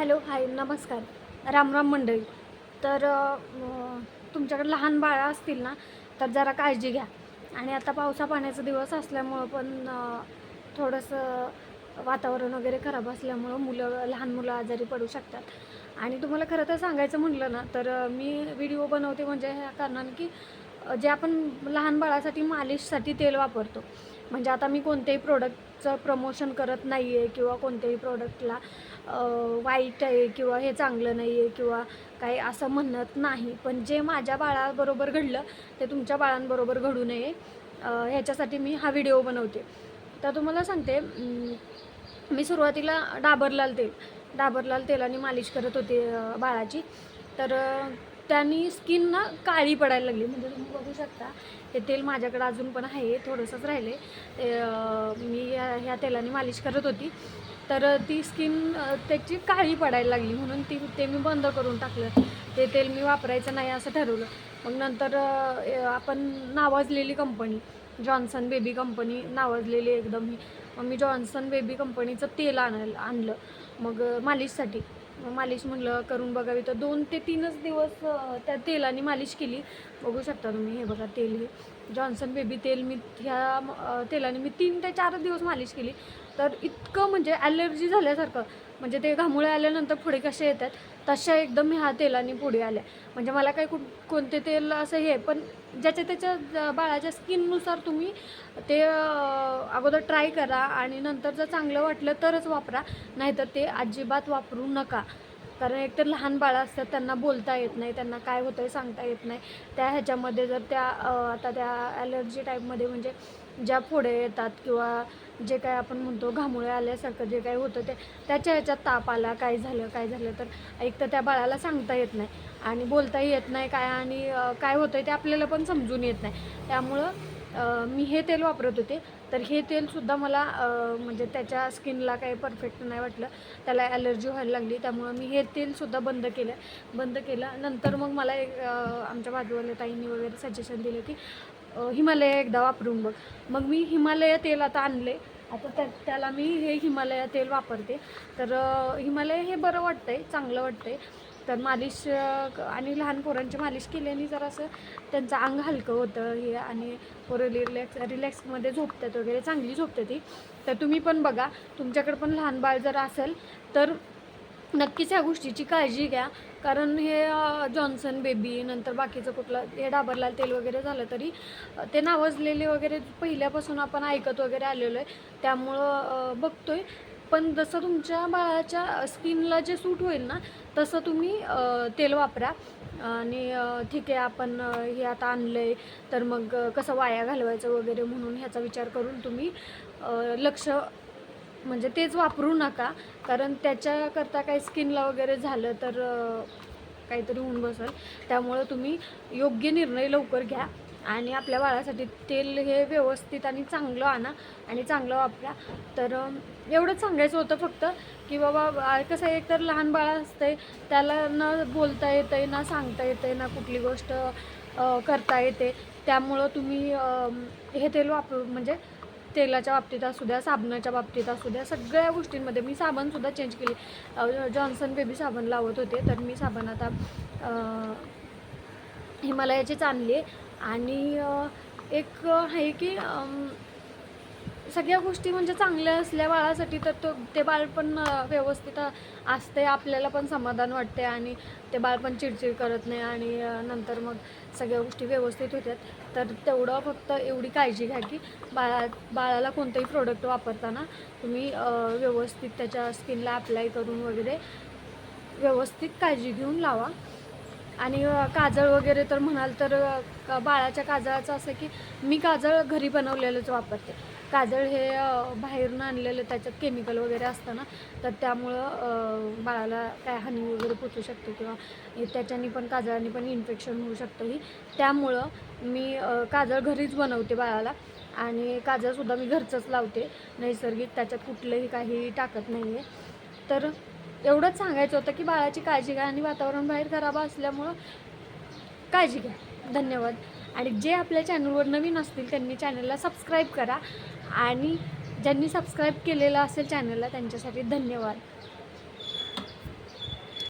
Hello hi नमस्कार. रामराम मंडळी. तर तुमच्याकडे लहान बाळं असतील ना तर जरा काळजी घ्या. आणि आता पावसा पाण्याचा दिवस असल्यामुळं पण थोडंसं वातावरण वगैरे खराब असल्यामुळं मुलं लहान मुलं आजारी पडू शकतात. आणि तुम्हाला खरं तर सांगायचं म्हटलं ना तर मी व्हिडिओ बनवते म्हणजे ह्या कारणाने की जे आपण लहान बाळासाठी मालिशसाठी तेल वापरतो म्हणजे आता मी कोणत्याही प्रोडक्टचं प्रमोशन करत नाही आहे किंवा कोणत्याही प्रोडक्टला वाईट आहे किंवा हे चांगलं नाही आहे किंवा काही असं म्हणत नाही. पण जे माझ्या बाळाबरोबर घडलं ते तुमच्या बाळांबरोबर घडू नये. ह्याच्यासाठी मी हा व्हिडिओ बनवते. तर तुम्हाला सांगते मी सुरुवातीला डाबरलाल तेल डाबरलाल तेलाने मालिश करत होते बाळाची. तर त्यांनी स्किन ना काळी पडायला लागली. म्हणजे तुम्ही बघू शकता हे तेल माझ्याकडे अजून पण आहे थोडंसंच राहिले ते मी ह्या ह्या तेलाने मालिश करत होती. तर ती स्किन त्याची काळी पडायला लागली म्हणून ती ते मी बंद करून टाकलं. ते तेल मी वापरायचं नाही असं ठरवलं. मग नंतर आपण नावाजलेली कंपनी जॉन्सन बेबी कंपनी नावाजलेली एकदम ही. मग मी जॉन्सन बेबी कंपनीचं तेल आणायला आणलं. मग मालिशसाठी. मालिश म्हणलं करून बघावी. तर दोन ते तीनच दिवस त्या तेलाने मालिश केली. बघू शकता तुम्ही हे बघा तेल हे. जॉन्सन बेबी तेल मी ह्या तेलाने मी तीन ते चार दिवस मालिश केली. तर इतकं म्हणजे ॲलर्जी झाल्यासारखं म्हणजे ते घामुळे आल्यानंतर पुढे कसे येतात तशा एकदम ह्या तेलाने पुढे आल्या. म्हणजे मला काही कुठ कोणते तेल असं हे पण ज्याच्या त्याच्या बाळाच्या स्किननुसार तुम्ही ते अगोदर ट्राय करा आणि नंतर जर चांगलं वाटलं तरच वापरा. नाहीतर ते अजिबात वापरू नका. कारण एकतर लहान बाळं असतात त्यांना बोलता येत नाही त्यांना काय होतं आहे सांगता येत नाही. त्या ह्याच्यामध्ये जर त्या आता त्या ॲलर्जी टाईपमध्ये म्हणजे ज्या फोडे येतात किंवा जे काय आपण म्हणतो घामुळे आल्यासारखं जे काय होतं ते त्याच्या ह्याच्यात ताप आला काय झालं काय झालं तर एक तर त्या बाळाला सांगता येत नाही. आणि बोलताही येत नाही काय आणि काय होतं आहे ते आपल्याला पण समजून येत नाही. त्यामुळं मी हे तेल वापरत होते. तर हे तेलसुद्धा मला म्हणजे त्याच्या स्किनला काही परफेक्ट नाही वाटलं. त्याला ॲलर्जी व्हायला लागली. त्यामुळं मी हे तेलसुद्धा बंद केलं. बंद केलं. नंतर मग मला एक आमच्या बाजूवाल्या ताईंनी वगैरे सजेशन दिलं की हिमालया एकदा वापरून बघ. मग मी हिमालया तेल आता आणले. आता त्या त्याला मी हे हिमालया तेल वापरते. तर हिमालया हे बरं वाटतं आहे चांगलं वाटतं आहे तर मालिश आणि लहान पोरांची मालिश केल्याने जरासं त्यांचं अंग हलकं होतं हे आणि पोरं रिलॅक्स रिलॅक्समध्ये झोपतात वगैरे चांगली झोपते ती. तर तुम्ही पण बघा तुमच्याकडे पण लहान बाळ जर असेल तर नक्कीच ह्या गोष्टीची काळजी घ्या. कारण हे जॉन्सन बेबी नंतर बाकीचं कुठलं हे डाबरलाल तेल वगैरे झालं तरी ते नावाजलेले वगैरे पहिल्यापासून आपण ऐकत वगैरे आलेलो आहे. त्यामुळं बघतो बघतोय. पण जसं तुमच्या बाळाच्या स्किनला जे सूट होईल ना तसं तुम्ही तेल वापरा. आणि ठीक आहे आपण हे आता आणलं आहे तर मग कसं वाया घालवायचं वगैरे म्हणून ह्याचा विचार करून तुम्ही लक्ष म्हणजे तेच वापरू नका. कारण त्याच्याकरता काही स्किनला वगैरे झालं तर काहीतरी होऊन बसेल. त्यामुळं तुम्ही योग्य निर्णय लवकर घ्या. आणि आपल्या बाळासाठी तेल हे व्यवस्थित आणि चांगलं आणा आणि चांगलं वापरा. तर एवढंच सांगायचं होतं फक्त की बाबा कसं आहे एकतर लहान बाळ असतंय त्याला न बोलता येतं आहे ना सांगता येतं आहे ना कुठली गोष्ट करता येते त्यामुळं तुम्ही हे तेल वापरू म्हणजे तेलाच्या बाबतीत असू द्या साबणाच्या बाबतीत असू द्या सगळ्या गोष्टींमध्ये मी साबणसुद्धा चेंज केली. जॉन्सन बेबी साबण लावत होते तर मी साबण आता हिमालयाचीच आणली आणि एक आहे की सगळ्या गोष्टी म्हणजे चांगल्या असल्या बाळासाठी तर तो ते बाळ पण व्यवस्थित असते आपल्याला पण समाधान वाटते आणि ते बाळ पण चिडचिड करत नाही आणि नंतर मग सगळ्या गोष्टी व्यवस्थित होतात तर तेवढं फक्त एवढी काळजी घ्या की बाळा बाळाला कोणतंही प्रोडक्ट वापरताना तुम्ही व्यवस्थित त्याच्या स्किनला अप्लाय करून वगैरे व्यवस्थित काळजी घेऊन लावा. आणि काजळ वगैरे तर म्हणाल तर बाळाच्या काजळाचं असं की मी काजळ घरी बनवलेलंच वापरते. काजळ हे बाहेरून आणलेलं त्याच्यात केमिकल वगैरे असतं ना तर त्यामुळं बाळाला काय हानी वगैरे पोचू शकते किंवा त्याच्यानी त्याच्याने पण काजळाने पण इन्फेक्शन होऊ शकतं ही. त्यामुळं मी काजळ घरीच बनवते बाळाला आणि काजळसुद्धा मी घरचंच लावते. नैसर्गिक त्याच्यात कुठलंही काही टाकत नाही आहे तर एवढंच सांगायचं होतं की बाळाची काळजी घ्या आणि वातावरण बाहेर खराब असल्यामुळं काळजी घ्या. धन्यवाद. आणि जे आपल्या चॅनलवर नवीन असतील त्यांनी चॅनलला सबस्क्राईब करा. आणि ज्यांनी सबस्क्राईब केलेलं असेल चॅनलला त्यांच्यासाठी धन्यवाद.